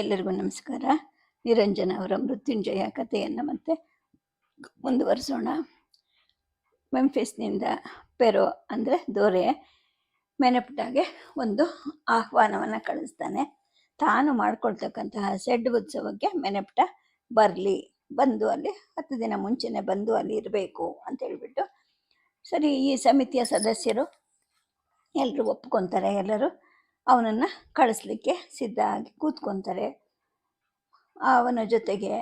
ಎಲ್ಲರಿಗೂ ನಮಸ್ಕಾರ. ನಿರಂಜನ ಅವರ ಮೃತ್ಯುಂಜಯ ಕಥೆಯನ್ನು ಮತ್ತೆ ಮುಂದುವರಿಸೋಣ. ಮೆಂಫಿಸ್ನಿಂದ ಪೆರೋ ಅಂದರೆ ದೊರೆ ಮೆನಪುಟಾಗೆ ಒಂದು ಆಹ್ವಾನವನ್ನು ಕಳಿಸ್ತಾನೆ. ತಾನು ಮಾಡ್ಕೊಳ್ತಕ್ಕಂತಹ ಸೆಡ್ ಉತ್ಸವಕ್ಕೆ ಮೆನಪುಟ ಬರಲಿ, ಬಂದು ಅಲ್ಲಿ ಹತ್ತು ದಿನ ಮುಂಚೆನೆ ಬಂದು ಅಲ್ಲಿ ಇರಬೇಕು ಅಂತ ಹೇಳಿಬಿಟ್ಟು ಸರಿ ಈ ಸಮಿತಿಯ ಸದಸ್ಯರು ಎಲ್ಲರೂ ಒಪ್ಕೊತಾರೆ ಎಲ್ಲರೂ. ಅವನನ್ನು ಕಳಿಸ್ಲಿಕ್ಕೆ ಸಿದ್ಧ ಆಗಿ ಕೂತ್ಕೊತಾರೆ. ಅವನ ಜೊತೆಗೆ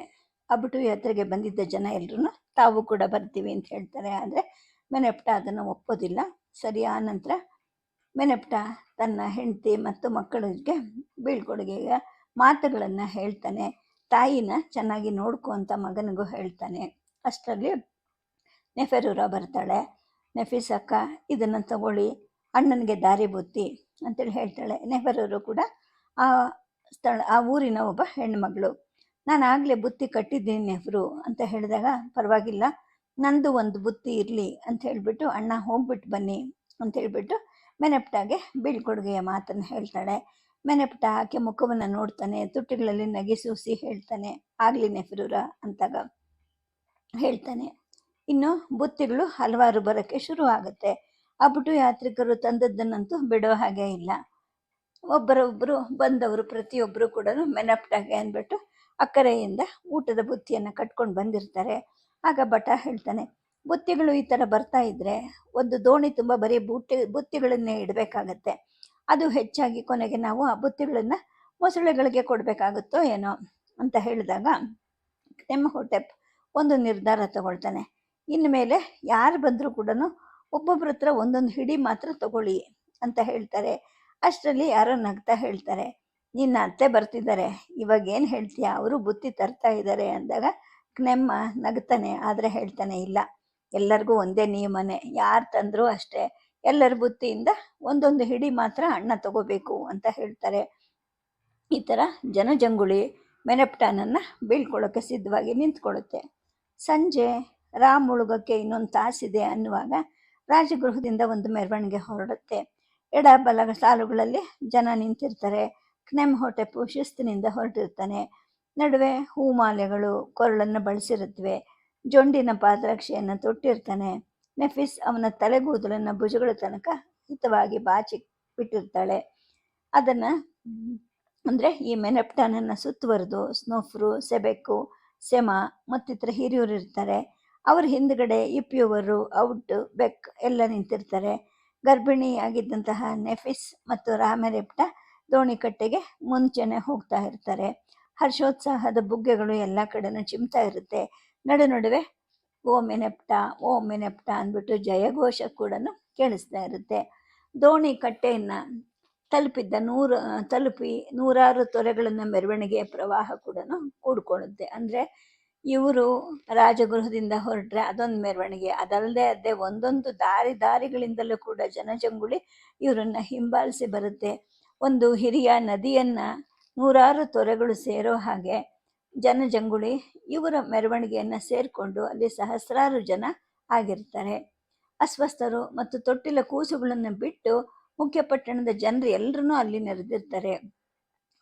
ಅಬಟು ಯಾತ್ರೆಗೆ ಬಂದಿದ್ದ ಜನ ಎಲ್ಲರೂ ತಾವು ಕೂಡ ಬರ್ತೀವಿ ಅಂತ ಹೇಳ್ತಾರೆ. ಆದರೆ ಮೆನೆಪ್ಟ ಅದನ್ನು ಒಪ್ಪೋದಿಲ್ಲ. ಸರಿ, ಆ ನಂತರ ಮೆನೆಪ್ಟ ತನ್ನ ಹೆಂಡತಿ ಮತ್ತು ಮಕ್ಕಳಿಗೆ ಬೀಳ್ಕೊಡುಗೆಯ ಮಾತುಗಳನ್ನು ಹೇಳ್ತಾನೆ. ತಾಯಿನ ಚೆನ್ನಾಗಿ ನೋಡ್ಕೊ ಅಂತ ಮಗನಿಗೂ ಹೇಳ್ತಾನೆ. ಅಷ್ಟರಲ್ಲಿ ನೆಫೆರೂರ ಬರ್ತಾಳೆ. ನೆಫೀಸ್ ಅಕ್ಕ, ಇದನ್ನು ತಗೊಳ್ಳಿ. ಅಣ್ಣನಿಗೆ ದಾರಿ ಬುತ್ತಿ. ಅಂತೇಳಿ ಹೇಳ್ತಾಳೆ. ನೆಹರೂರು ಕೂಡ ಆ ಸ್ಥಳ, ಆ ಊರಿನ ಒಬ್ಬ ಹೆಣ್ಮಗಳು ನಾನು ಆಗಲೇ ಬುತ್ತಿ ಕಟ್ಟಿದ್ದೀನಿ ನೆಹರು ಅಂತ ಹೇಳಿದಾಗ, ಪರವಾಗಿಲ್ಲ, ನಂದು ಒಂದು ಬುತ್ತಿ ಇರಲಿ ಅಂತ ಹೇಳಿಬಿಟ್ಟು, ಅಣ್ಣ ಹೋಗ್ಬಿಟ್ಟು ಬನ್ನಿ ಅಂತ ಹೇಳಿಬಿಟ್ಟು ಮೆನೆಪ್ಟಾಗೆ ಬೀಳ್ಕೊಡುಗೆಯ ಮಾತನ್ನು ಹೇಳ್ತಾಳೆ. ಮೆನೆಪ್ಟ ಆಕೆ ಮುಖವನ್ನು ನೋಡ್ತಾನೆ ತುಟಿಗಳಲ್ಲಿ ನಗಿಸೂಸಿ ಹೇಳ್ತಾನೆ, ಆಗಲಿ ನೆಹರೂರ ಅಂತಾಗ ಹೇಳ್ತಾನೆ. ಇನ್ನು ಬುತ್ತಿಗಳು ಹಲವಾರು ಬರೋಕ್ಕೆ ಶುರು ಆಗುತ್ತೆ ಆ ಯಾತ್ರಿಕರು ತಂದದ್ದನ್ನಂತೂ ಬಿಡೋ ಹಾಗೆ ಇಲ್ಲ. ಒಬ್ಬರೊಬ್ಬರು ಬಂದವರು ಪ್ರತಿಯೊಬ್ಬರು ಕೂಡ ಮೆನಪ್ಟಾಗೆ ಅಂದ್ಬಿಟ್ಟು ಅಕ್ಕರೆಯಿಂದ ಊಟದ ಬುತ್ತಿಯನ್ನು ಕಟ್ಕೊಂಡು ಬಂದಿರ್ತಾರೆ. ಆಗ ಭಟ ಹೇಳ್ತಾನೆ, ಬುತ್ತಿಗಳು ಈ ಥರ ಬರ್ತಾ ಇದ್ರೆ ಒಂದು ದೋಣಿ ತುಂಬ ಬರೀ ಬುಟ್ಟಿ, ಬುತ್ತಿಗಳನ್ನೇ ಇಡಬೇಕಾಗತ್ತೆ. ಅದು ಹೆಚ್ಚಾಗಿ ಕೊನೆಗೆ ನಾವು ಆ ಬುತ್ತಿಗಳನ್ನು ಮೊಸಳೆಗಳಿಗೆ ಕೊಡಬೇಕಾಗುತ್ತೋ ಏನೋ ಅಂತ ಹೇಳಿದಾಗ ನಿಮ್ಮ ಹೊಟ್ಟೆಪ್ ಒಂದು ನಿರ್ಧಾರ ತಗೊಳ್ತಾನೆ. ಇನ್ಮೇಲೆ ಯಾರು ಬಂದರೂ ಕೂಡ ಒಬ್ಬೊಬ್ಬರ ಹತ್ರ ಒಂದೊಂದು ಹಿಡಿ ಮಾತ್ರ ತಗೊಳ್ಳಿ ಅಂತ ಹೇಳ್ತಾರೆ. ಅಷ್ಟರಲ್ಲಿ ಯಾರೋ ನಗ್ತಾ ಹೇಳ್ತಾರೆ, ನಿನ್ನ ಅತ್ತೆ ಬರ್ತಿದ್ದಾರೆ, ಇವಾಗ ಏನು ಹೇಳ್ತೀಯ? ಅವರು ಬುತ್ತಿ ತರ್ತಾ ಇದ್ದಾರೆ ಅಂದಾಗ ನೆಮ್ಮ, ನಗ್ತಾನೆ, ಆದರೆ ಹೇಳ್ತಾನೆ ಇಲ್ಲ. ಎಲ್ಲರಿಗೂ ಒಂದೇ ನಿಯಮನೇ, ಯಾರು ತಂದರೂ ಅಷ್ಟೇ. ಎಲ್ಲರ ಬುತ್ತಿಯಿಂದ ಒಂದೊಂದು ಹಿಡಿ ಮಾತ್ರ ಅಣ್ಣ ತಗೋಬೇಕು ಅಂತ ಹೇಳ್ತಾರೆ. ಈ ಥರ ಜನಜಂಗುಳಿ ಮೆನಪ್ಟಾನನ್ನು ಬೀಳ್ಕೊಳ್ಳೋಕ್ಕೆ ಸಿದ್ಧವಾಗಿ ನಿಂತ್ಕೊಳ್ಳುತ್ತೆ ಸಂಜೆ ರಾಮ್ ಉಳುಗಕ್ಕೆ ಇನ್ನೊಂದು ತಾಸಿದೆ ಅನ್ನುವಾಗ ರಾಜಗೃಹದಿಂದ ಒಂದು ಮೆರವಣಿಗೆ ಹೊರಡುತ್ತೆ. ಎಡ ಬಲ ಸಾಲುಗಳಲ್ಲಿ ಜನ ನಿಂತಿರ್ತಾರೆ. ಹೊಟೆಪು ಶಿಸ್ತಿನಿಂದ ಹೊರಟಿರ್ತಾನೆ. ನಡುವೆ ಹೂಮಾಲೆಗಳು ಕೊರಳನ್ನು ಬಳಸಿರುತ್ತವೆ. ಜೊಂಡಿನ ಪಾದರಕ್ಷೆಯನ್ನು ತೊಟ್ಟಿರ್ತಾನೆ. ನೆಫಿಸ್ ಅವನ ತಲೆಗೂದಲನ್ನು ಭುಜಗಳ ತನಕ ಹಿತವಾಗಿ ಬಾಚಿ ಬಿಟ್ಟಿರ್ತಾಳೆ. ಅದನ್ನು, ಅಂದರೆ ಈ ಮೆನೆಪ್ಟಾನನ್ನು ಸುತ್ತುವರೆದು ಸ್ನೋಫ್ರು, ಸೆಬೆಕ್ಕು, ಸೆಮ ಮತ್ತಿತರ ಹಿರಿಯರು ಇರ್ತಾರೆ. ಅವ್ರ ಹಿಂದ್ಗಡೆ ಇಪ್ಯುವರು ಔಟ್, ಬೆಕ್ ಎಲ್ಲ ನಿಂತಿರ್ತಾರೆ. ಗರ್ಭಿಣಿಯಾಗಿದ್ದಂತಹ ನೆಫಿಸ್ ಮತ್ತು ರಾಮೆರೆಪ್ಟ ದೋಣಿಕಟ್ಟೆಗೆ ಮುಂಚೆನೆ ಹೋಗ್ತಾ ಇರ್ತಾರೆ. ಹರ್ಷೋತ್ಸಾಹದ ಬುಗ್ಗೆಗಳು ಎಲ್ಲ ಕಡೆನೂ ಚಿಮ್ತಾ ಇರುತ್ತೆ. ನಡು ನಡುವೆ ಓ ಮೆನೆಪ್ಟ ಓ ಮೆನೆಪ್ಟ ಅಂದ್ಬಿಟ್ಟು ಜಯಘೋಷ ಕೂಡ ಕೇಳಿಸ್ತಾ ಇರುತ್ತೆ. ದೋಣಿ ಕಟ್ಟೆಯನ್ನು ತಲುಪಿದ್ದ ನೂರು, ತಲುಪಿ ನೂರಾರು ತೊರೆಗಳನ್ನು ಮೆರವಣಿಗೆಯ ಪ್ರವಾಹ ಕೂಡ ಕೂಡ್ಕೊಳ್ಳುತ್ತೆ. ಅಂದರೆ ಇವರು ರಾಜಗೃಹದಿಂದ ಹೊರಟ್ರೆ ಅದೊಂದು ಮೆರವಣಿಗೆ. ಅದಲ್ಲದೆ ಅದೇ ಒಂದೊಂದು ದಾರಿ ದಾರಿಗಳಿಂದಲೂ ಕೂಡ ಜನಜಂಗುಳಿ ಇವರನ್ನು ಹಿಂಬಾಲಿಸಿ ಬರುತ್ತೆ. ಒಂದು ಹಿರಿಯ ನದಿಯನ್ನು ನೂರಾರು ತೊರೆಗಳು ಸೇರೋ ಹಾಗೆ ಜನಜಂಗುಳಿ ಇವರ ಮೆರವಣಿಗೆಯನ್ನು ಸೇರಿಕೊಂಡು ಅಲ್ಲಿ ಸಹಸ್ರಾರು ಜನ ಆಗಿರ್ತಾರೆ. ಅಸ್ವಸ್ಥರು ಮತ್ತು ತೊಟ್ಟಿಲ ಕೂಸುಗಳನ್ನು ಬಿಟ್ಟು ಮುಖ್ಯ ಪಟ್ಟಣದ ಜನರು ಎಲ್ಲರೂ ಅಲ್ಲಿ ನೆರೆದಿರ್ತಾರೆ.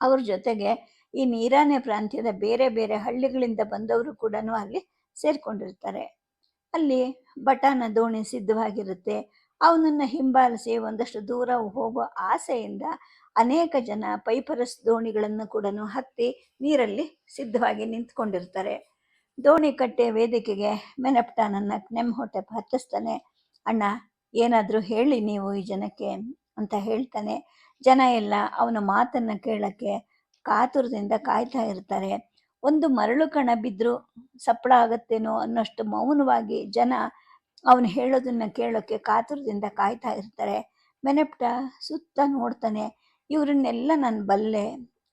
ಅವ್ರ ಜೊತೆಗೆ ಈ ನೀರಾನೆ ಪ್ರಾಂತ್ಯದ ಬೇರೆ ಬೇರೆ ಹಳ್ಳಿಗಳಿಂದ ಬಂದವರು ಕೂಡ ಅಲ್ಲಿ ಸೇರ್ಕೊಂಡಿರ್ತಾರೆ. ಅಲ್ಲಿ ಬಟಾನ ದೋಣಿ ಸಿದ್ಧವಾಗಿರುತ್ತೆ. ಅವನನ್ನು ಹಿಂಬಾಲಿಸಿ ಒಂದಷ್ಟು ದೂರ ಹೋಗೋ ಆಸೆಯಿಂದ ಅನೇಕ ಜನ ಪೈಪರಸ್ ದೋಣಿಗಳನ್ನು ಕೂಡ ಹತ್ತಿ ನೀರಲ್ಲಿ ಸಿದ್ಧವಾಗಿ ನಿಂತ್ಕೊಂಡಿರ್ತಾರೆ. ದೋಣಿ ಕಟ್ಟೆ ವೇದಿಕೆಗೆ ಮೆನಪ್ಟಾನನ್ನು ನೆಮ್ಮಹೊಟ್ಟೆ ಹತ್ತಿಸ್ತಾನೆ, ಅಣ್ಣ, ಏನಾದರೂ ಹೇಳಿ ನೀವು ಈ ಜನಕ್ಕೆ, ಅಂತ ಹೇಳ್ತಾನೆ. ಜನ ಎಲ್ಲ ಅವನ ಮಾತನ್ನು ಕೇಳಕ್ಕೆ ಕಾತುರದಿಂದ ಕಾಯ್ತಾ ಇರ್ತಾರೆ. ಒಂದು ಮರಳು ಕಣ ಬಿದ್ದರೂ ಸಪ್ಪಳ ಆಗತ್ತೇನೋ ಅನ್ನೋಷ್ಟು ಮೌನವಾಗಿ ಜನ ಅವನು ಹೇಳೋದನ್ನ ಕೇಳೋಕ್ಕೆ ಕಾತುರದಿಂದ ಕಾಯ್ತಾ ಇರ್ತಾರೆ. ಮೆನಪ್ಟ ಸುತ್ತ ನೋಡ್ತಾನೆ, ಇವರನ್ನೆಲ್ಲ ನಾನು ಬಲ್ಲೆ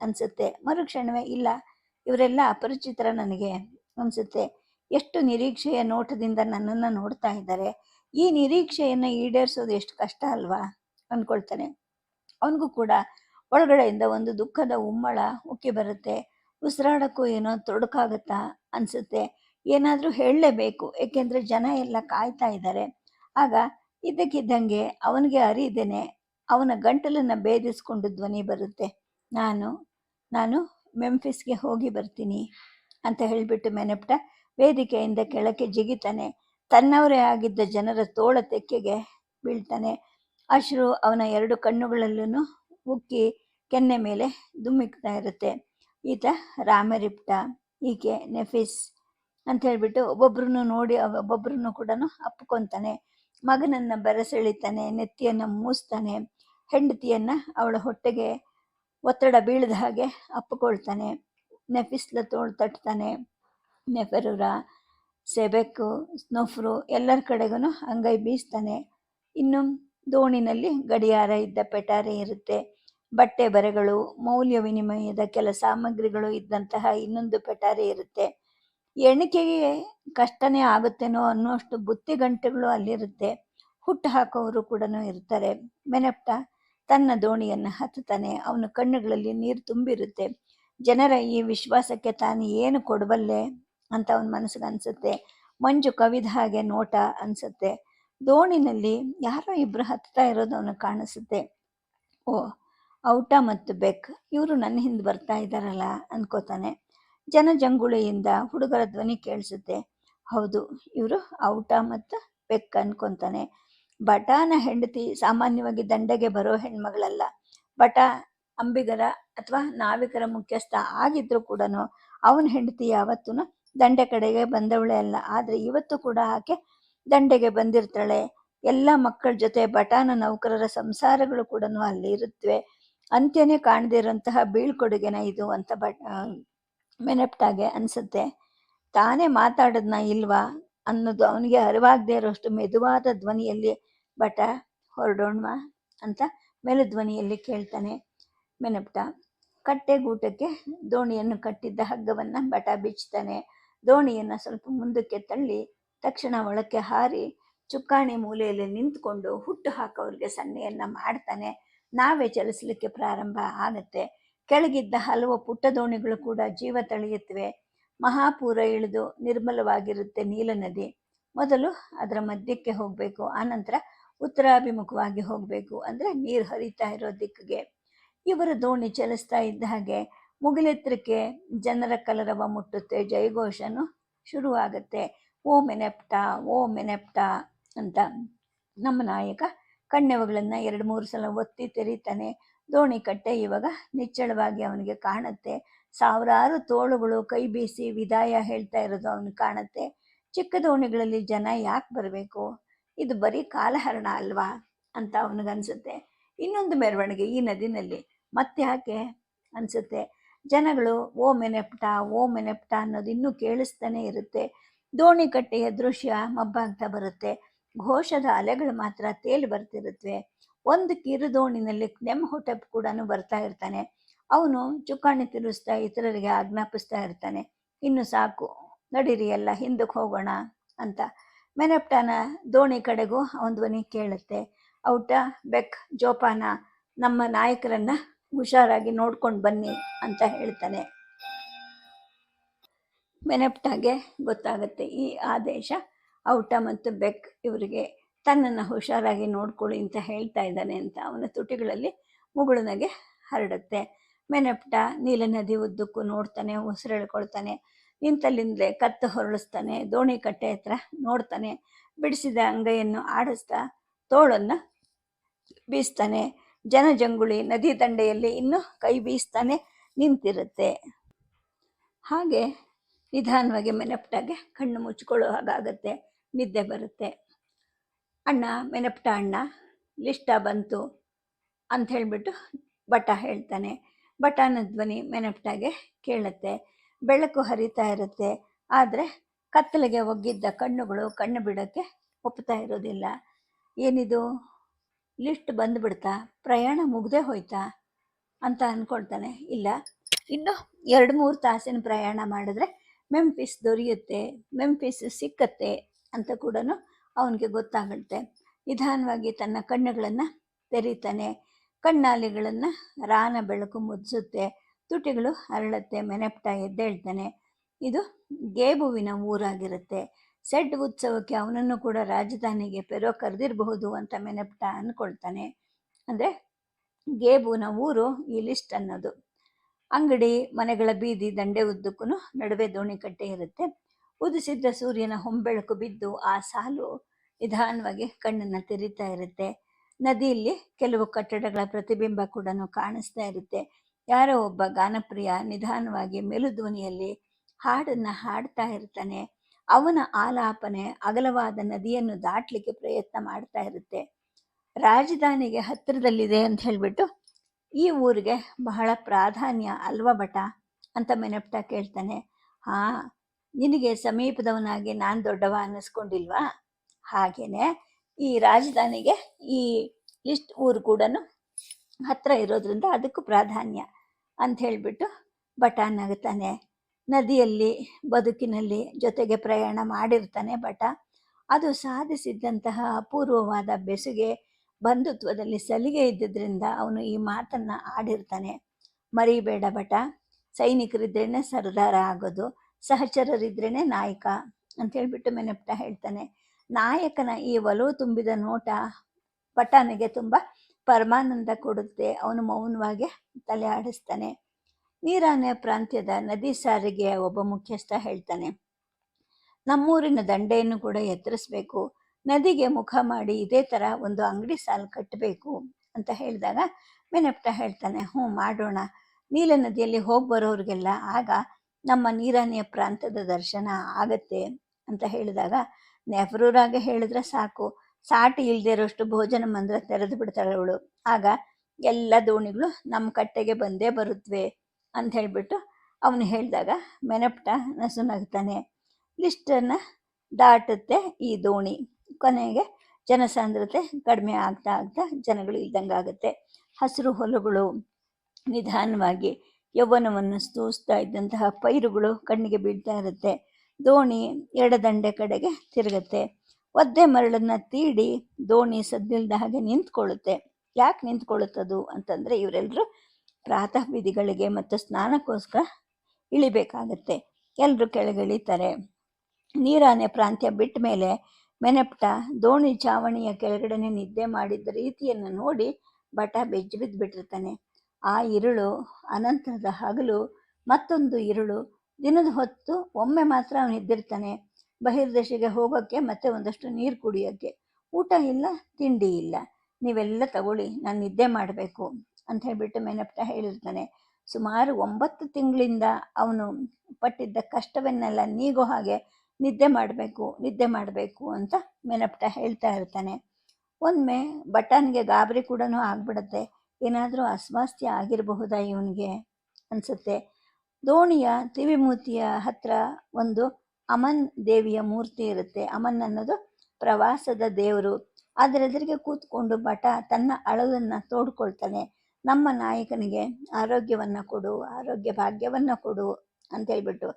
ಅನಿಸುತ್ತೆ. ಮರುಕ್ಷಣವೇ ಇಲ್ಲ, ಇವರೆಲ್ಲ ಅಪರಿಚಿತರ ನನಗೆ ಅನಿಸುತ್ತೆ. ಎಷ್ಟು ನಿರೀಕ್ಷೆಯ ನೋಟದಿಂದ ನನ್ನನ್ನು ನೋಡ್ತಾ ಇದ್ದಾರೆ. ಈ ನಿರೀಕ್ಷೆಯನ್ನು ಈಡೇರಿಸೋದು ಎಷ್ಟು ಕಷ್ಟ ಅಲ್ವಾ? ಅಂದ್ಕೊಳ್ತಾನೆ ಅವನಿಗೂ ಕೂಡ ಒಳಗಡೆಯಿಂದ ಒಂದು ದುಃಖದ ಉಮ್ಮಳ ಉಕ್ಕಿ ಬರುತ್ತೆ. ಉಸಿರಾಡೋಕ್ಕೂ ಏನೋ ತೊಡಕಾಗುತ್ತಾ ಅನಿಸುತ್ತೆ. ಏನಾದರೂ ಹೇಳಲೇಬೇಕು. ಏಕೆಂದರೆ ಜನ ಎಲ್ಲ ಕಾಯ್ತಾ ಇದ್ದಾರೆ. ಆಗ ಇದ್ದಕ್ಕಿದ್ದಂಗೆ ಅವನಿಗೆ ಅರಿದೇನೆ ಅವನ ಗಂಟಲನ್ನು ಭೇದಿಸ್ಕೊಂಡು ಧ್ವನಿ ಬರುತ್ತೆ. ನಾನು ನಾನು ಮೆಂಫಿಸ್ಗೆ ಹೋಗಿ ಬರ್ತೀನಿ ಅಂತ ಹೇಳಿಬಿಟ್ಟು ಮೆನೆಪ್ಟ ವೇದಿಕೆಯಿಂದ ಕೆಳಕ್ಕೆ ಜಿಗಿತಾನೆ. ತನ್ನವರೇ ಆಗಿದ್ದ ಜನರ ತೋಳ ತೆಕ್ಕೆಗೆ ಬೀಳ್ತಾನೆ. ಅಶ್ರು ಅವನ ಎರಡು ಕಣ್ಣುಗಳಲ್ಲೂ ಉಕ್ಕಿ ಕೆನ್ನೆ ಮೇಲೆ ದುಮ್ಮಿಕ್ತಾ ಇರುತ್ತೆ. ಈತ ರಾಮರಿಪ್ಟ, ಈಕೆ ನೆಫಿಸ್ ಅಂತ ಹೇಳ್ಬಿಟ್ಟು ಒಬ್ಬೊಬ್ರನ್ನು ನೋಡಿ ಒಬ್ಬೊಬ್ರನ್ನು ಕೂಡ ಅಪ್ಕೊಂತಾನೆ. ಮಗನನ್ನ ಬೆರಸೆಳಿತಾನೆ, ನೆತ್ತಿಯನ್ನ ಮೂಸ್ತಾನೆ, ಹೆಂಡತಿಯನ್ನ ಅವಳ ಹೊಟ್ಟೆಗೆ ಒತ್ತಡ ಬೀಳದ ಹಾಗೆ ಅಪ್ಪಿಕೊಳ್ತಾನೆ ನೆಫಿಸ್ಲ ತೋಳು ತಟ್ತಾನೆ. ನೆಫೆರುರ ಸೆಬೆಕ್ಕು ಸ್ನೊಫ್ರು ಎಲ್ಲರ ಕಡೆಗೂ ಅಂಗೈ ಬೀಸ್ತಾನೆ. ಇನ್ನು ದೋಣಿನಲ್ಲಿ ಗಡಿಯಾರ ಇದ್ದ ಪೆಟಾರೆ ಇರುತ್ತೆ. ಬಟ್ಟೆ ಬರೆಗಳು, ಮೌಲ್ಯ ವಿನಿಮಯದ ಕೆಲ ಸಾಮಗ್ರಿಗಳು ಇದ್ದಂತಹ ಇನ್ನೊಂದು ಪೆಟಾರೆ ಇರುತ್ತೆ. ಎಣಿಕೆಗೆ ಕಷ್ಟನೇ ಆಗುತ್ತೇನೋ ಅನ್ನೋಷ್ಟು ಬುತ್ತಿ ಗಂಟೆಗಳು ಅಲ್ಲಿರುತ್ತೆ. ಹುಟ್ಟು ಹಾಕೋರು ಕೂಡ ಇರ್ತಾರೆ. ಮೆನಪ್ಟ ತನ್ನ ದೋಣಿಯನ್ನು ಹತ್ತುತ್ತಾನೆ. ಅವನ ಕಣ್ಣುಗಳಲ್ಲಿ ನೀರು ತುಂಬಿರುತ್ತೆ. ಜನರ ಈ ವಿಶ್ವಾಸಕ್ಕೆ ತಾನು ಏನು ಕೊಡಬಲ್ಲೆ ಅಂತ ಅವನ ಮನಸ್ಸಿಗೆ ಅನಿಸುತ್ತೆ. ಮಂಜು ಕವಿದ ಹಾಗೆ ನೋಟ ಅನ್ಸುತ್ತೆ. ದೋಣಿನಲ್ಲಿ ಯಾರೋ ಇಬ್ಬರು ಹತ್ತಾ ಇರೋದು ಕಾಣಿಸುತ್ತೆ. ಓ, ಔಟ ಮತ್ತು ಬೆಕ್, ಇವರು ನನ್ನ ಹಿಂದೆ ಬರ್ತಾ ಇದ್ದಾರಲ್ಲ ಅನ್ಕೋತಾನೆ. ಜನಜಂಗುಳಿಯಿಂದ ಹುಡುಗರ ಧ್ವನಿ ಕೇಳಿಸುತ್ತೆ. ಹೌದು, ಇವರು ಔಟ ಮತ್ತು ಬೆಕ್ ಅನ್ಕೊತಾನೆ. ಬಟಾನ ಹೆಂಡತಿ ಸಾಮಾನ್ಯವಾಗಿ ದಂಡೆಗೆ ಬರೋ ಹೆಣ್ಮಗಳಲ್ಲ. ಬಟ, ಅಂಬಿಗರ ಅಥವಾ ನಾವಿಕರ ಮುಖ್ಯಸ್ಥ ಆಗಿದ್ರು ಕೂಡ ಅವನ ಹೆಂಡತಿ ಯಾವತ್ತೂ ದಂಡೆ ಕಡೆಗೆ ಬಂದವಳೆ ಅಲ್ಲ. ಆದರೆ ಇವತ್ತು ಕೂಡ ಆಕೆ ದಂಡೆಗೆ ಬಂದಿರ್ತಾಳೆ. ಎಲ್ಲ ಮಕ್ಕಳ ಜೊತೆ ಬಟಾನ ನೌಕರರ ಸಂಸಾರಗಳು ಕೂಡ ಅಲ್ಲಿ ಇರುತ್ತವೆ ಅಂತ್ಯನೇ ಕಾಣದಿರೋಂತಹ ಬೀಳ್ಕೊಡುಗೆನ ಇದು ಅಂತ ಬಟ್ ಮೆನೆಪ್ಟಾಗೆ ಅನ್ಸುತ್ತೆ. ತಾನೇ ಮಾತಾಡೋದನ್ನ ಇಲ್ವಾ? ಅನ್ನೋದು ಅವನಿಗೆ ಅರಿವಾಗದೇ ಇರೋಷ್ಟು ಮೆದುವಾದ ಧ್ವನಿಯಲ್ಲಿ ಬಟ, ಹೊರಡೋಣವಾ? ಅಂತ ಮೇಲು ಧ್ವನಿಯಲ್ಲಿ ಕೇಳ್ತಾನೆ ಮೆನಪ್ಟ. ಕಟ್ಟೆಗೂಟಕ್ಕೆ ದೋಣಿಯನ್ನು ಕಟ್ಟಿದ್ದ ಹಗ್ಗವನ್ನು ಬಟ ಬಿಚ್ತಾನೆ. ದೋಣಿಯನ್ನು ಸ್ವಲ್ಪ ಮುಂದಕ್ಕೆ ತಳ್ಳಿ ತಕ್ಷಣ ಒಳಕ್ಕೆ ಹಾರಿ ಚುಕ್ಕಾಣಿ ಮೂಲೆಯಲ್ಲಿ ನಿಂತ್ಕೊಂಡು ಹುಟ್ಟು ಹಾಕೋರಿಗೆ ಸನ್ನೆಯನ್ನು ಮಾಡ್ತಾನೆ. ನಾವೇ ಚಲಿಸಲಿಕ್ಕೆ ಪ್ರಾರಂಭ ಆಗುತ್ತೆ. ಕೆಳಗಿದ್ದ ಹಲವು ಪುಟ್ಟ ದೋಣಿಗಳು ಕೂಡ ಜೀವ ತಳೆಯುತ್ತವೆ. ಮಹಾಪೂರ ಇಳಿದು ನಿರ್ಮಲವಾಗಿರುತ್ತೆ ನೀಲ ನದಿ. ಮೊದಲು ಅದರ ಮಧ್ಯಕ್ಕೆ ಹೋಗಬೇಕು, ಆನಂತರ ಉತ್ತರಾಭಿಮುಖವಾಗಿ ಹೋಗಬೇಕು ಅಂದರೆ ನೀರು ಹರಿತಾ ಇರೋ ದಿಕ್ಕಿಗೆ. ಇವರ ದೋಣಿ ಚಲಿಸ್ತಾ ಇದ್ದ ಹಾಗೆ ಮುಗಿಲೆತ್ತರಕ್ಕೆ ಜನರ ಕಲರವ ಮುಟ್ಟುತ್ತೆ, ಜಯಘೋಷನು ಶುರುವಾಗುತ್ತೆ. ಓ ಮೆನೆಪ್ಟ ಓ ಮೆನೆಪ್ಟ ಅಂತ ನಮ್ಮ ನಾಯಕ ಕಣ್ಣೆವುಗಳನ್ನು ಎರಡು ಮೂರು ಸಲ ಒತ್ತಿ ತೆರೀತಾನೆ. ದೋಣಿ ಕಟ್ಟೆ ಇವಾಗ ನಿಚ್ಚಳವಾಗಿ ಅವನಿಗೆ ಕಾಣುತ್ತೆ. ಸಾವಿರಾರು ತೋಳುಗಳು, ಕೈ ಬೀಸಿ ವಿದಾಯ ಹೇಳ್ತಾ ಇರೋದು ಅವನು ಕಾಣುತ್ತೆ. ಚಿಕ್ಕ ದೋಣಿಗಳಲ್ಲಿ ಜನ ಯಾಕೆ ಬರಬೇಕು? ಇದು ಬರೀ ಕಾಲಹರಣ ಅಲ್ವಾ ಅಂತ ಅವನಿಗನ್ಸುತ್ತೆ ಇನ್ನೊಂದು ಮೆರವಣಿಗೆ ಈ ನದಿನಲ್ಲಿ ಮತ್ತೆ ಯಾಕೆ ಅನಿಸುತ್ತೆ? ಜನಗಳು ಓ ಮೆನೆಪ್ಟ ಓ ಮೆನೆಪ್ಟ ಅನ್ನೋದು ಇನ್ನೂ ಕೇಳಿಸ್ತಾನೆ ಇರುತ್ತೆ. ದೋಣಿ ಕಟ್ಟೆಯ ದೃಶ್ಯ ಮಬ್ಬಾಗ್ತಾ ಬರುತ್ತೆ. ಘೋಷದ ಅಲೆಗಳು ಮಾತ್ರ ತೇಲಿ ಬರ್ತಿರುತ್ತವೆ ಒಂದು ಕಿರು ದೋಣಿನಲ್ಲಿ ನೆಮ್ಮ ಹೊಟ್ಟೆಪ್ ಕೂಡ ಬರ್ತಾ ಇರ್ತಾನೆ. ಅವನು ಚುಕ್ಕಾಣಿ ತಿರುಗಿಸ್ತಾ ಇತರರಿಗೆ ಆಜ್ಞಾಪಿಸ್ತಾ ಇರ್ತಾನೆ. ಇನ್ನು ಸಾಕು, ನಡೀರಿ ಎಲ್ಲ, ಹಿಂದಕ್ಕೆ ಹೋಗೋಣ ಅಂತ. ಮೆನಪ್ಟಾನ ದೋಣಿ ಕಡೆಗೂ ಅವನ ಧ್ವನಿ ಕೇಳುತ್ತೆ. ಔಟ, ಬೆಕ್, ಜೋಪಾನ, ನಮ್ಮ ನಾಯಕರನ್ನ ಹುಷಾರಾಗಿ ನೋಡ್ಕೊಂಡು ಬನ್ನಿ ಅಂತ ಹೇಳ್ತಾನೆ. ಮೆನೆಪ್ಟಾಗೆ ಗೊತ್ತಾಗುತ್ತೆ ಈ ಆದೇಶ. ಔಟ ಮತ್ತು ಬೆಕ್ ಇವರಿಗೆ ತನ್ನನ್ನು ಹುಷಾರಾಗಿ ನೋಡ್ಕೊಳ್ಳಿ ಅಂತ ಹೇಳ್ತಾ ಇದ್ದಾನೆ ಅಂತ ಅವನ ತುಟಿಗಳಲ್ಲಿ ಮುಗುಳನಗೆ ಹರಡುತ್ತೆ. ಮೆನಪ್ಟ ನೀಲ ನದಿ ಉದ್ದಕ್ಕೂ ನೋಡ್ತಾನೆ ಉಸಿರೆಳ್ಕೊಳ್ತಾನೆ ನಿಂತಲ್ಲಿಂದಲೇ ಕತ್ತು ಹೊರಳಿಸ್ತಾನೆ, ದೋಣಿ ಕಟ್ಟೆ ಹತ್ರ ನೋಡ್ತಾನೆ, ಬಿಡಿಸಿದ ಅಂಗೈಯನ್ನು ಆಡಿಸ್ತಾ ತೋಳನ್ನು ಬೀಸ್ತಾನೆ ಜನಜಂಗುಳಿ ನದಿ ದಂಡೆಯಲ್ಲಿ ಇನ್ನೂ ಕೈ ಬೀಸ್ತಾನೆ ನಿಂತಿರುತ್ತೆ. ಹಾಗೆ ನಿಧಾನವಾಗಿ ಮೆನಪ್ಟಾಗೆ ಕಣ್ಣು ಮುಚ್ಕೊಳ್ಳೋ ಹಾಗಾಗತ್ತೆ, ನಿದ್ದೆ ಬರುತ್ತೆ. ಅಣ್ಣ, ಮೆನಪ್ಟ ಅಣ್ಣ, ಲಿಷ್ಟ ಬಂತು ಅಂತ ಹೇಳಿಬಿಟ್ಟು ಬಟ ಹೇಳ್ತಾನೆ. ಬಟನ ಧ್ವನಿ ಮೆನಪ್ಟಾಗೆ ಕೇಳುತ್ತೆ. ಬೆಳಕು ಹರಿತಾ ಇರುತ್ತೆ. ಆದರೆ ಕತ್ತಲಿಗೆ ಒಗ್ಗಿದ್ದ ಕಣ್ಣುಗಳು ಕಣ್ಣು ಬಿಡೋಕ್ಕೆ ಒಪ್ತಾ ಇರೋದಿಲ್ಲ. ಏನಿದು? ಲಿಸ್ಟ್ ಬಂದುಬಿಡ್ತಾ? ಪ್ರಯಾಣ ಮುಗ್ದೆ ಹೋಯ್ತಾ? ಅಂತ ಅಂದ್ಕೊಳ್ತಾನೆ ಇಲ್ಲ, ಇನ್ನು ಎರಡು ಮೂರು ತಾಸಿನ ಪ್ರಯಾಣ ಮಾಡಿದ್ರೆ ಮೆಂಫಿಸ್ ದೊರೆಯುತ್ತೆ ಮೆಂಫಿಸ್ ಸಿಕ್ಕತ್ತೆ ಅಂತ ಕೂಡ ಅವನಿಗೆ ಗೊತ್ತಾಗುತ್ತೆ. ನಿಧಾನವಾಗಿ ತನ್ನ ಕಣ್ಣುಗಳನ್ನು ತೆರೀತಾನೆ. ಕಣ್ಣಾಲಿಗಳನ್ನು ರಾನ ಬೆಳಕು ಮುದಿಸುತ್ತೆ, ತುಟಿಗಳು ಅರಳತ್ತೆ, ಮೆನೆಪ್ಟ ಎದ್ದೇಳ್ತಾನೆ. ಇದು ಗೇಬುವಿನ ಊರಾಗಿರುತ್ತೆ. ಸೆಡ್ ಉತ್ಸವಕ್ಕೆ ಅವನನ್ನು ಕೂಡ ರಾಜಧಾನಿಗೆ ಪೆರೋ ಕರೆದಿರಬಹುದು ಅಂತ ಮೆನೆಪ್ಟ ಅಂದ್ಕೊಳ್ತಾನೆ ಅಂದರೆ ಗೇಬುನ ಊರು ಈ ಲಿಸ್ಟ್ ಅನ್ನೋದು. ಅಂಗಡಿ ಮನೆಗಳ ಬೀದಿ ದಂಡೆ ಉದ್ದಕ್ಕೂ ನಡುವೆ ದೋಣಿ ಕಟ್ಟೆ ಇರುತ್ತೆ. ಉದಿಸಿದ್ದ ಸೂರ್ಯನ ಹೊಂಬೆಳಕು ಬಿದ್ದು ಆ ಸಾಲು ನಿಧಾನವಾಗಿ ಕಣ್ಣನ್ನು ತೆರೀತಾ ಇರುತ್ತೆ. ನದಿಯಲ್ಲಿ ಕೆಲವು ಕಟ್ಟಡಗಳ ಪ್ರತಿಬಿಂಬ ಕೂಡ ಕಾಣಿಸ್ತಾ ಇರುತ್ತೆ. ಯಾರೋ ಒಬ್ಬ ಗಾನಪ್ರಿಯ ನಿಧಾನವಾಗಿ ಮೆಲುಧ್ವನಿಯಲ್ಲಿ ಹಾಡನ್ನು ಹಾಡ್ತಾ ಇರ್ತಾನೆ. ಅವನ ಆಲಾಪನೆ ಅಗಲವಾದ ನದಿಯನ್ನು ದಾಟಲಿಕ್ಕೆ ಪ್ರಯತ್ನ ಮಾಡ್ತಾ ಇರುತ್ತೆ. ರಾಜಧಾನಿಗೆ ಹತ್ತಿರದಲ್ಲಿದೆ ಅಂತ ಹೇಳಿಬಿಟ್ಟು ಈ ಊರಿಗೆ ಬಹಳ ಪ್ರಾಧಾನ್ಯ ಅಲ್ವಾ ಬಟ ಅಂತ ಮೆನಪ್ಟ ಕೇಳ್ತಾನೆ. ಹಾ, ನಿನಗೆ ಸಮೀಪದವನಾಗಿ ನಾನು ದೊಡ್ಡವ ಅನ್ನಿಸ್ಕೊಂಡಿಲ್ವಾ? ಹಾಗೇನೆ, ಈ ರಾಜಧಾನಿಗೆ ಈ ಇಷ್ಟು ಊರು ಕೂಡ ಹತ್ರ ಇರೋದ್ರಿಂದ ಅದಕ್ಕೂ ಪ್ರಾಧಾನ್ಯ ಅಂತ ಹೇಳಿಬಿಟ್ಟು ಭಟ ನಗುತ್ತಾನೆ ನದಿಯಲ್ಲಿ, ಬದುಕಿನಲ್ಲಿ ಜೊತೆಗೆ ಪ್ರಯಾಣ ಮಾಡಿರ್ತಾನೆ ಬಟ ಅದು ಸಾಧಿಸಿದ್ದಂತಹ ಅಪೂರ್ವವಾದ ಬೆಸುಗೆ ಬಂಧುತ್ವದಲ್ಲಿ ಸಲಿಗೆ ಇದ್ದಿದ್ದರಿಂದ ಅವನು ಈ ಮಾತನ್ನು ಆಡಿರ್ತಾನೆ. ಮರಿಬೇಡ ಬಟ ಸೈನಿಕರಿದ್ರೇ ಸರ್ದಾರ ಆಗೋದು ಸಹಚರರಿದ್ರೇ ನಾಯಕ ಅಂತ ಹೇಳ್ಬಿಟ್ಟು ಮೆನೆಪ್ಟ ಹೇಳ್ತಾನೆ. ನಾಯಕನ ಈ ಒಲವು ತುಂಬಿದ ನೋಟ ಪಟನಿಗೆ ತುಂಬ ಪರಮಾನಂದ ಕೊಡುತ್ತೆ. ಅವನು ಮೌನವಾಗಿ ತಲೆ ಆಡಿಸ್ತಾನೆ. ನೀರಾನೆ ಪ್ರಾಂತ್ಯದ ನದಿ ಸಾರಿಗೆಯ ಒಬ್ಬ ಮುಖ್ಯಸ್ಥ ಹೇಳ್ತಾನೆ, ನಮ್ಮೂರಿನ ದಂಡೆಯನ್ನು ಕೂಡ ಎತ್ತರಿಸ್ಬೇಕು. ನದಿಗೆ ಮುಖ ಮಾಡಿ ಇದೇ ಥರ ಒಂದು ಅಂಗಡಿ ಸಾಲು ಕಟ್ಟಬೇಕು ಅಂತ ಹೇಳಿದಾಗ ಮೆನಪ್ಟ ಹೇಳ್ತಾನೆ, ಹ್ಞೂ ಮಾಡೋಣ. ನೀಲ ನದಿಯಲ್ಲಿ ಹೋಗಿ ಬರೋರಿಗೆಲ್ಲ ಆಗ ನಮ್ಮ ನೀರಾನಿಯ ಪ್ರಾಂತದ ದರ್ಶನ ಆಗತ್ತೆ ಅಂತ ಹೇಳಿದಾಗ ನೆಹರೂರಾಗೆ ಹೇಳಿದ್ರೆ ಸಾಕು. ಸಾಟಿ ಇಲ್ಲದೆ ಇರೋಷ್ಟು ಭೋಜನ ಮಂದಿರ ತೆರೆದು ಬಿಡ್ತಾಳೆ ಅವಳು. ಆಗ ಎಲ್ಲ ದೋಣಿಗಳು ನಮ್ಮ ಕಟ್ಟೆಗೆ ಬಂದೇ ಬರುತ್ತವೆ ಅಂತ ಹೇಳಿಬಿಟ್ಟು ಅವನು ಹೇಳಿದಾಗ ಮೆನಪ್ಟ ನಸು ನಗ್ತಾನೆ ಲಿಸ್ಟನ್ನು ದಾಟುತ್ತೆ ಈ ದೋಣಿ. ಕೊನೆಗೆ ಜನಸಾಂದ್ರತೆ ಕಡಿಮೆ ಆಗ್ತಾ ಆಗ್ತಾ ಜನಗಳು ಇದ್ದಂಗೆ ಆಗುತ್ತೆ. ಹಸಿರು ಹೊಲಗಳು ನಿಧಾನವಾಗಿ ಯೌವನವನ್ನು ಸ್ತೂಸ್ತಾ ಇದ್ದಂತಹ ಪೈರುಗಳು ಕಣ್ಣಿಗೆ ಬೀಳ್ತಾ ಇರುತ್ತೆ. ದೋಣಿ ಎಡದಂಡೆ ಕಡೆಗೆ ತಿರುಗುತ್ತೆ. ಒದ್ದೆ ಮರಳನ್ನು ತೀಡಿ ದೋಣಿ ಸದ್ದಿಲ್ದ ಹಾಗೆ ನಿಂತ್ಕೊಳ್ಳುತ್ತೆ. ಯಾಕೆ ನಿಂತ್ಕೊಳ್ಳುತ್ತದು ಅಂತಂದರೆ ಇವರೆಲ್ಲರೂ ಪ್ರಾತಃ ವಿಧಿಗಳಿಗೆ ಮತ್ತು ಸ್ನಾನಕ್ಕೋಸ್ಕರ ಇಳಿಬೇಕಾಗತ್ತೆ. ಎಲ್ಲರೂ ಕೆಳಗಿಳಿತಾರೆ. ನೀರಾನೆ ಪ್ರಾಂತ್ಯ ಬಿಟ್ಟ ಮೇಲೆ ಮೆನೆಪ್ಟ ದೋಣಿ ಚಾವಣಿಯ ಕೆಳಗಡೆನೆ ನಿದ್ದೆ ಮಾಡಿದ್ದ ರೀತಿಯನ್ನು ನೋಡಿ ಬಟ ಬೆಜ್ಜಿ ಬಿದ್ದು ಬಿಟ್ಟಿರ್ತಾನೆ ಆ ಇರುಳು ಅನಂತರದ ಹಗಲು ಮತ್ತೊಂದು ಇರುಳು ದಿನದ ಹೊತ್ತು ಒಮ್ಮೆ ಮಾತ್ರ ಅವನು ಇದ್ದಿರ್ತಾನೆ ಬಹಿರ್ದಶೆಗೆ ಹೋಗೋಕ್ಕೆ ಮತ್ತೆ ಒಂದಷ್ಟು ನೀರು ಕುಡಿಯೋಕ್ಕೆ ಊಟ ಇಲ್ಲ, ತಿಂಡಿ ಇಲ್ಲ. ನೀವೆಲ್ಲ ತಗೊಳ್ಳಿ, ನಾನು ನಿದ್ದೆ ಮಾಡಬೇಕು ಅಂತ ಹೇಳಿಬಿಟ್ಟು ಮೆನಪ್ಟ ಹೇಳಿರ್ತಾನೆ. ಸುಮಾರು ಒಂಬತ್ತು ತಿಂಗಳಿಂದ ಅವನು ಪಟ್ಟಿದ್ದ ಕಷ್ಟವನ್ನೆಲ್ಲ ನೀಗೋ ಹಾಗೆ ನಿದ್ದೆ ಮಾಡಬೇಕು ನಿದ್ದೆ ಮಾಡಬೇಕು ಅಂತ ಮೆನಪ್ಟ ಹೇಳ್ತಾ ಇರ್ತಾನೆ. ಒಮ್ಮೆ ಬಟನ್ಗೆ ಗಾಬರಿ ಕೂಡ ಆಗ್ಬಿಡುತ್ತೆ. ಏನಾದರೂ ಅಸ್ವಾಸ್ಥ್ಯ ಆಗಿರಬಹುದಾ ಇವನಿಗೆ ಅನಿಸುತ್ತೆ. ದೋಣಿಯ ತಿವಿಮೂತಿಯ ಹತ್ರ ಒಂದು ಅಮನ್ ದೇವಿಯ ಮೂರ್ತಿ ಇರುತ್ತೆ. ಅಮನ್ ಅನ್ನೋದು ಪ್ರವಾಸದ ದೇವರು. ಅದರ ಎದುರಿಗೆ ಕೂತ್ಕೊಂಡು ಬಟ ತನ್ನ ಅಳಲನ್ನು ತೋಡ್ಕೊಳ್ತಾನೆ. ನಮ್ಮ ನಾಯಕನಿಗೆ ಆರೋಗ್ಯವನ್ನು ಕೊಡು, ಆರೋಗ್ಯ ಭಾಗ್ಯವನ್ನು ಕೊಡು ಅಂತ ಹೇಳ್ಬಿಟ್ಟು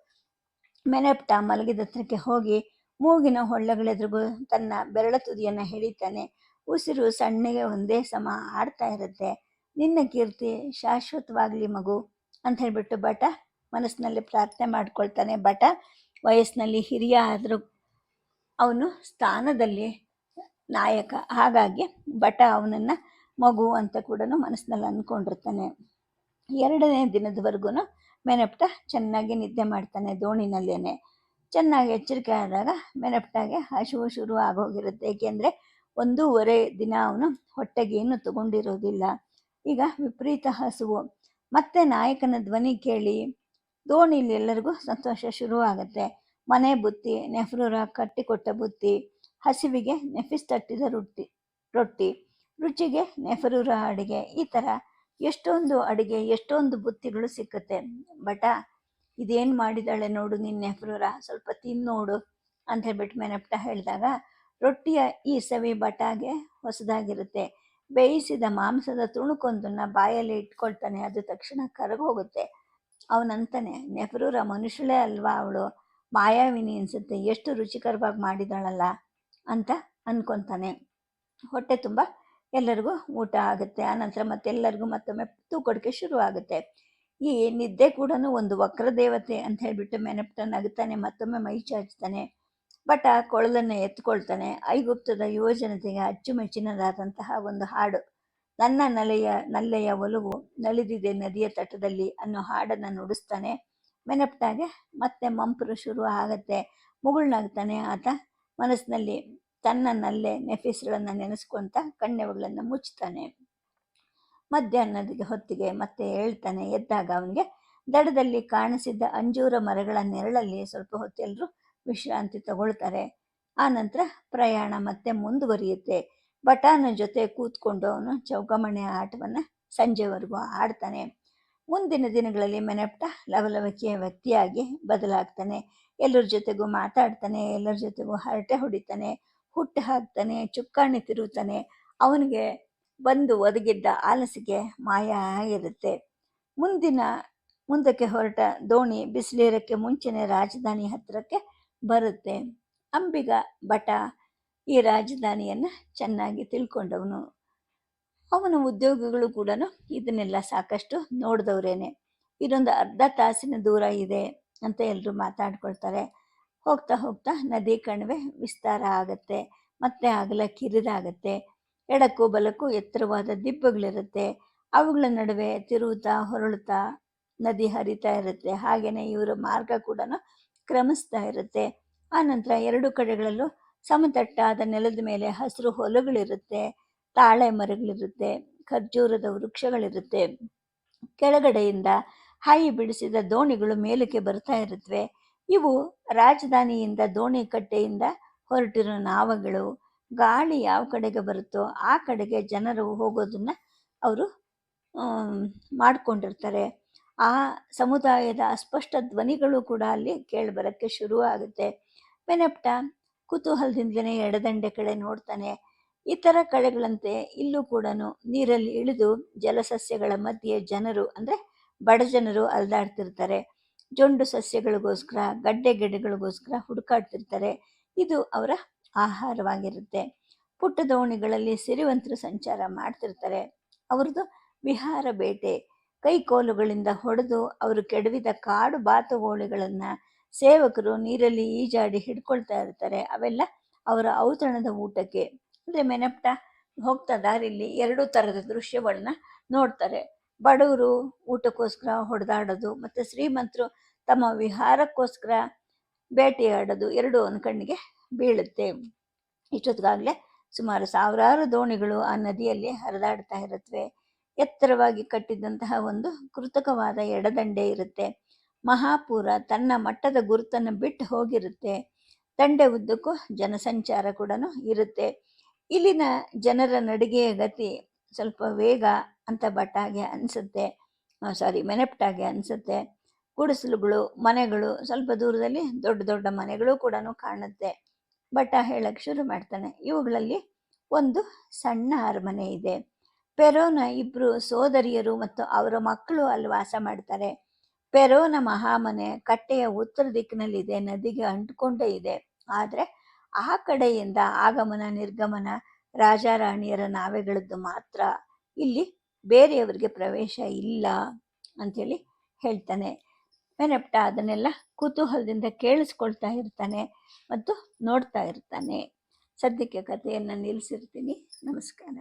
ಮೆನೆಪ್ಟ ಮಲಗಿದ ಹತ್ರಕ್ಕೆ ಹೋಗಿ ಮೂಗಿನ ಹೊಳ್ಳೆಗಳೆದ್ರಿಗೂ ತನ್ನ ಬೆರಳ ತುದಿಯನ್ನು ಹಿಡಿತಾನೆ ಉಸಿರು ಸಣ್ಣಗೆ ಒಂದೇ ಸಮ ಆಡ್ತಾ ಇರುತ್ತೆ. ನಿನ್ನ ಕೀರ್ತಿ ಶಾಶ್ವತವಾಗಲಿ ಮಗು ಅಂತ ಹೇಳ್ಬಿಟ್ಟು ಬಟ ಮನಸ್ಸಿನಲ್ಲಿ ಪ್ರಾರ್ಥನೆ ಮಾಡ್ಕೊಳ್ತಾನೆ. ಬಟ ವಯಸ್ಸಿನಲ್ಲಿ ಹಿರಿಯ ಆದರೂ ಅವನು ಸ್ಥಾನದಲ್ಲಿ ನಾಯಕ. ಹಾಗಾಗಿ ಬಟ ಅವನನ್ನು ಮಗು ಅಂತ ಕೂಡ ಮನಸ್ಸಿನಲ್ಲಿ ಅಂದ್ಕೊಂಡಿರ್ತಾನೆ. ಎರಡನೇ ದಿನದವರೆಗೂ ಮೆನಪ್ಟ ಚೆನ್ನಾಗಿ ನಿದ್ದೆ ಮಾಡ್ತಾನೆ ದೋಣಿನಲ್ಲೇ ಚೆನ್ನಾಗಿ ಎಚ್ಚರಿಕೆ ಆದಾಗ ಮೆನಪ್ಟಾಗೆ ಹಸಿವು ಶುರು ಆಗೋಗಿರುತ್ತೆ. ಏಕೆಂದರೆ ಒಂದೂವರೆ ದಿನ ಅವನು ಹೊಟ್ಟೆಗೆ ಏನು ತಗೊಂಡಿರೋದಿಲ್ಲ. ಈಗ ವಿಪರೀತ ಹಸುವು. ಮತ್ತೆ ನಾಯಕನ ಧ್ವನಿ ಕೇಳಿ ದೋಣಿಲಿ ಎಲ್ಲರಿಗೂ ಸಂತೋಷ ಶುರುವಾಗುತ್ತೆ. ಮನೆ ಬುತ್ತಿ ನೆಫ್ರೂರ ಕಟ್ಟಿಕೊಟ್ಟ ಬುತ್ತಿ, ಹಸಿವಿಗೆ ನೆಫಿಸ್ ತಟ್ಟಿದ ರೊಟ್ಟಿ ರೊಟ್ಟಿ, ರುಚಿಗೆ ನೆಫರೂರ ಅಡುಗೆ, ಈ ಥರ ಎಷ್ಟೊಂದು ಅಡುಗೆ, ಎಷ್ಟೊಂದು ಬುತ್ತಿಗಳು ಸಿಕ್ಕುತ್ತೆ. ಬಟ ಇದೇನು ಮಾಡಿದಾಳೆ ನೋಡು ನಿನ್ನ ಫ್ರೂರ ಸ್ವಲ್ಪ ತಿನ್ನೋಡು ಅಂತ ಹೇಳ್ಬಿಟ್ಟು ಮೆನಪ್ಟ ಹೇಳಿದಾಗ, ರೊಟ್ಟಿಯ ಈ ಸವಿ ಬಟಾಗೆ ಹೊಸದಾಗಿರುತ್ತೆ. ಬೇಯಿಸಿದ ಮಾಂಸದ ತುಣುಕೊಂದನ್ನ ಬಾಯಲ್ಲಿ ಇಟ್ಕೊಳ್ತಾನೆ. ಅದು ತಕ್ಷಣ ಕರಗೋಗುತ್ತೆ. ಅವನಂತಾನೆ ನೆಹರೂರ ಮನುಷ್ಯಳೇ ಅಲ್ವಾ ಅವಳು? ಮಾಯಾವಿನಿ ಅನಿಸುತ್ತೆ. ಎಷ್ಟು ರುಚಿಕರವಾಗಿ ಮಾಡಿದಾಳಲ್ಲ? ಅಂತ ಅಂದ್ಕೊತಾನೆ ಹೊಟ್ಟೆ ತುಂಬ ಎಲ್ಲರಿಗೂ ಊಟ ಆಗುತ್ತೆ. ಆನಂತರ ಮತ್ತೆಲ್ಲರಿಗೂ ಮತ್ತೊಮ್ಮೆ ತೂಕೊಡಿಕೆ ಶುರು ಆಗುತ್ತೆ ಈ ನಿದ್ದೆ ಕೂಡ ಒಂದು ವಕ್ರ ದೇವತೆ ಅಂತ ಹೇಳಿಬಿಟ್ಟು ಮೆನಪ್ಟ ನಗುತ್ತಾನೆ ಮತ್ತೊಮ್ಮೆ ಮೈ ಚಾಚ್ತಾನೆ ಬಟ್ ಆ ಕೊಳಲನ್ನು ಎತ್ಕೊಳ್ತಾನೆ. ಐಗುಪ್ತದ ಯುವಜನತೆಗೆ ಅಚ್ಚುಮೆಚ್ಚಿನದಾದಂತಹ ಒಂದು ಹಾಡು. ನನ್ನ ನಲೆಯ, ನಲ್ಲೆಯ ಒಲವು ನಲಿದಿದೆ ನದಿಯ ತಟದಲ್ಲಿ ಅನ್ನೋ ಹಾಡನ್ನು ನುಡಿಸ್ತಾನೆ. ಮೆನಪ್ಟಾಗೆ ಮತ್ತೆ ಮಂಪರು ಶುರು ಆಗತ್ತೆ. ಮುಗುಳ್ನಾಗ್ತಾನೆ ಆತ ಮನಸ್ಸಿನಲ್ಲಿ. ತನ್ನ ನಲ್ಲೆ ನೆಫೀಸ್ಗಳನ್ನು ನೆನೆಸ್ಕೊಂತ ಕಣ್ಣೆವುಗಳನ್ನು ಮುಚ್ತಾನೆ ಮಧ್ಯಾಹ್ನದ ಹೊತ್ತಿಗೆ ಮತ್ತೆ ಹೇಳ್ತಾನೆ, ಎದ್ದಾಗ ಅವನಿಗೆ, ದಡದಲ್ಲಿ ಕಾಣಿಸಿದ್ದ ಅಂಜೂರ ಮರಗಳ ನೆರಳಲ್ಲಿ ಸ್ವಲ್ಪ ಹೊತ್ತೆಲ್ಲರೂ ವಿಶ್ರಾಂತಿ ತಗೊಳ್ತಾರೆ. ಆ ನಂತರ ಪ್ರಯಾಣ ಮತ್ತೆ ಮುಂದುವರಿಯುತ್ತೆ. ಬಟಾನ ಜೊತೆ ಕೂತ್ಕೊಂಡು ಅವನು ಚೌಕಮಣೆ ಆಟವನ್ನು ಸಂಜೆವರೆಗೂ ಆಡ್ತಾನೆ. ಮುಂದಿನ ದಿನಗಳಲ್ಲಿ ಮೆನಪ್ಟ ಲವಲವಿಕೆಯ ವ್ಯಕ್ತಿಯಾಗಿ ಬದಲಾಗ್ತಾನೆ. ಎಲ್ಲರ ಜೊತೆಗೂ ಮಾತಾಡ್ತಾನೆ, ಎಲ್ಲರ ಜೊತೆಗೂ ಹರಟೆ ಹೊಡಿತಾನೆ. ಹುಟ್ಟು ಹಾಕ್ತಾನೆ ಚುಕ್ಕಾಣಿ ತಿರುತ್ತಾನೆ ಅವನಿಗೆ ಬಂದು ಒದಗಿದ್ದ ಆಲಸಿಗೆ ಮಾಯ ಆಗಿರುತ್ತೆ. ಮುಂದಿನ, ಮುಂದಕ್ಕೆ ಹೊರಟ ದೋಣಿ ಬಿಸಿಲೇರಕ್ಕೆ ಮುಂಚೆನೆ ರಾಜಧಾನಿ ಹತ್ತಿರಕ್ಕೆ ಬರುತ್ತೆ. ಅಂಬಿಗ ಭಟ ಈ ರಾಜಧಾನಿಯನ್ನು ಚೆನ್ನಾಗಿ ತಿಳ್ಕೊಂಡವನು. ಅವನ ಉದ್ಯೋಗಿಗಳು ಕೂಡ ಇದನ್ನೆಲ್ಲ ಸಾಕಷ್ಟು ನೋಡಿದವ್ರೇನೆ. ಇದೊಂದು ಅರ್ಧ ತಾಸಿನ ದೂರ ಇದೆ ಅಂತ ಎಲ್ಲರೂ ಮಾತಾಡ್ಕೊಳ್ತಾರೆ. ಹೋಗ್ತಾ ಹೋಗ್ತಾ ನದಿ ಕಣಿವೆ ವಿಸ್ತಾರ ಆಗುತ್ತೆ, ಮತ್ತೆ ಅಗಲ ಕಿರಿದಾಗತ್ತೆ. ಎಡಕ್ಕೂ ಬಲಕ್ಕೂ ಎತ್ತರವಾದ ದಿಬ್ಬಗಳಿರುತ್ತೆ. ಅವುಗಳ ನಡುವೆ ತಿರುವುತ್ತಾ ಹೊರಳುತ್ತಾ ನದಿ ಹರಿತಾ ಇರುತ್ತೆ. ಹಾಗೆಯೇ ಇವರ ಮಾರ್ಗ ಕೂಡ ಕ್ರಮಿಸ್ತಾ ಇರುತ್ತೆ. ಆ ನಂತರ ಎರಡು ಕಡೆಗಳಲ್ಲೂ ಸಮತಟ್ಟಾದ ನೆಲದ ಮೇಲೆ ಹಸಿರು ಹೊಲಗಳಿರುತ್ತೆ, ತಾಳೆ ಮರಗಳಿರುತ್ತೆ, ಖರ್ಜೂರದ ವೃಕ್ಷಗಳಿರುತ್ತೆ. ಕೆಳಗಡೆಯಿಂದ ಹಾಯಿ ಬಿಡಿಸಿದ ದೋಣಿಗಳು ಮೇಲಕ್ಕೆ ಬರ್ತಾ ಇರುತ್ತವೆ ಇವು ರಾಜಧಾನಿಯಿಂದ ದೋಣಿ ಕಟ್ಟೆಯಿಂದ ಹೊರಟಿರೋ ನಾವಗಳು. ಗಾಳಿ ಯಾವ ಕಡೆಗೆ ಬರುತ್ತೋ ಆ ಕಡೆಗೆ ಜನರು ಹೋಗೋದನ್ನ ಅವರು ಮಾಡಿಕೊಂಡಿರ್ತಾರೆ. ಆ ಸಮುದಾಯದ ಅಸ್ಪಷ್ಟ ಧ್ವನಿಗಳು ಕೂಡ ಅಲ್ಲಿ ಕೇಳಿಬರೋಕ್ಕೆ ಶುರು ಆಗುತ್ತೆ ಮೆನಪ್ಟ ಕುತೂಹಲದಿಂದಲೇ ಎಡದಂಡೆ ಕಡೆ ನೋಡ್ತಾನೆ. ಇತರ ಕಡೆಗಳಂತೆ ಇಲ್ಲೂ ಕೂಡ ನೀರಲ್ಲಿ ಇಳಿದು ಜಲಸಸ್ಯಗಳ ಮಧ್ಯೆ ಜನರು, ಅಂದರೆ ಬಡ ಜನರು ಅಲ್ದಾಡ್ತಿರ್ತಾರೆ. ಜೊಂಡು ಸಸ್ಯಗಳಿಗೋಸ್ಕರ, ಗಡ್ಡೆ ಗಿಡಗಳಿಗೋಸ್ಕರ ಹುಡುಕಾಡ್ತಿರ್ತಾರೆ. ಇದು ಅವರ ಆಹಾರವಾಗಿರುತ್ತೆ. ಪುಟ್ಟ ದೋಣಿಗಳಲ್ಲಿ ಸಿರಿವಂತರು ಸಂಚಾರ ಮಾಡ್ತಿರ್ತಾರೆ. ಅವ್ರದ್ದು ವಿಹಾರ ಬೇಟೆ. ಕೈಕೋಲುಗಳಿಂದ ಹೊಡೆದು ಅವರು ಕೆಡವಿದ ಕಾಡು ಬಾತುಗೋಳಿಗಳನ್ನು ಸೇವಕರು ನೀರಲ್ಲಿ ಈಜಾಡಿ ಹಿಡ್ಕೊಳ್ತಾ ಇರ್ತಾರೆ. ಅವೆಲ್ಲ ಅವರ ಔತಣದ ಊಟಕ್ಕೆ. ಅಂದರೆ ಮೆನಪ್ಟ ಹೋಗ್ತಾ ದಾರಿಲಿ ಎರಡು ಥರದ ದೃಶ್ಯಗಳನ್ನ ನೋಡ್ತಾರೆ. ಬಡವರು ಊಟಕ್ಕೋಸ್ಕರ ಹೊಡೆದಾಡೋದು, ಮತ್ತು ಶ್ರೀಮಂತರು ತಮ್ಮ ವಿಹಾರಕ್ಕೋಸ್ಕರ ಬೇಟೆಯಾಡೋದು ಎರಡು ಒಂದು ಕಣ್ಣಿಗೆ ಬೀಳುತ್ತೆ. ಇಷ್ಟೊತ್ತಿಗಾಗಲೇ ಸುಮಾರು ಸಾವಿರಾರು ದೋಣಿಗಳು ಆ ನದಿಯಲ್ಲಿ ಹರಿದಾಡ್ತಾ ಇರುತ್ತವೆ ಎತ್ತರವಾಗಿ ಕಟ್ಟಿದಂತಹ ಒಂದು ಕೃತಕವಾದ ಎಡದಂಡೆ ಇರುತ್ತೆ. ಮಹಾಪೂರ ತನ್ನ ಮಟ್ಟದ ಗುರುತನ್ನು ಬಿಟ್ಟು ಹೋಗಿರುತ್ತೆ. ದಂಡೆ ಉದ್ದಕ್ಕೂ ಜನಸಂಚಾರ ಕೂಡ ಇರುತ್ತೆ. ಇಲ್ಲಿನ ಜನರ ನಡಿಗೆಯ ಗತಿ ಸ್ವಲ್ಪ ವೇಗ ಅಂತ ಬಟ್ಟಾಗೆ ಅನಿಸುತ್ತೆ. ಸಾರಿ ಮೆನೆಪ್ಟಾಗೆ ಅನಿಸುತ್ತೆ. ಗುಡಿಸಲುಗಳು ಮನೆಗಳು, ಸ್ವಲ್ಪ ದೂರದಲ್ಲಿ ದೊಡ್ಡ ದೊಡ್ಡ ಮನೆಗಳು ಕೂಡ ಕಾಣುತ್ತೆ. ಬಟ್ಟ ಹೇಳಕ್ಕೆ ಶುರು ಮಾಡ್ತಾನೆ. ಇವುಗಳಲ್ಲಿ ಒಂದು ಸಣ್ಣ ಅರಮನೆ ಇದೆ. ಪೆರೋನ ಇಬ್ಬರು ಸೋದರಿಯರು ಮತ್ತು ಅವರ ಮಕ್ಕಳು ಅಲ್ಲಿ ವಾಸ ಮಾಡ್ತಾರೆ. ಪೆರೋನ ಮಹಾಮನೆ ಕಟ್ಟೆಯ ಉತ್ತರ ದಿಕ್ಕಿನಲ್ಲಿದೆ, ನದಿಗೆ ಅಂಟ್ಕೊಂಡೇ ಇದೆ. ಆದರೆ ಆ ಕಡೆಯಿಂದ ಆಗಮನ, ನಿರ್ಗಮನ ರಾಜಾರಾಣಿಯರ ನಾವೆಗಳದ್ದು ಮಾತ್ರ. ಇಲ್ಲಿ ಬೇರೆಯವರಿಗೆ ಪ್ರವೇಶ ಇಲ್ಲ ಅಂಥೇಳಿ ಹೇಳ್ತಾನೆ. ಮೆನಪ್ಟ ಅದನ್ನೆಲ್ಲ ಕುತೂಹಲದಿಂದ ಕೇಳಿಸ್ಕೊಳ್ತಾ ಇರ್ತಾನೆ ಮತ್ತು ನೋಡ್ತಾ ಇರ್ತಾನೆ. ಸದ್ಯಕ್ಕೆ ಕಥೆಯನ್ನು ನಿಲ್ಲಿಸಿರ್ತೀನಿ ನಮಸ್ಕಾರ.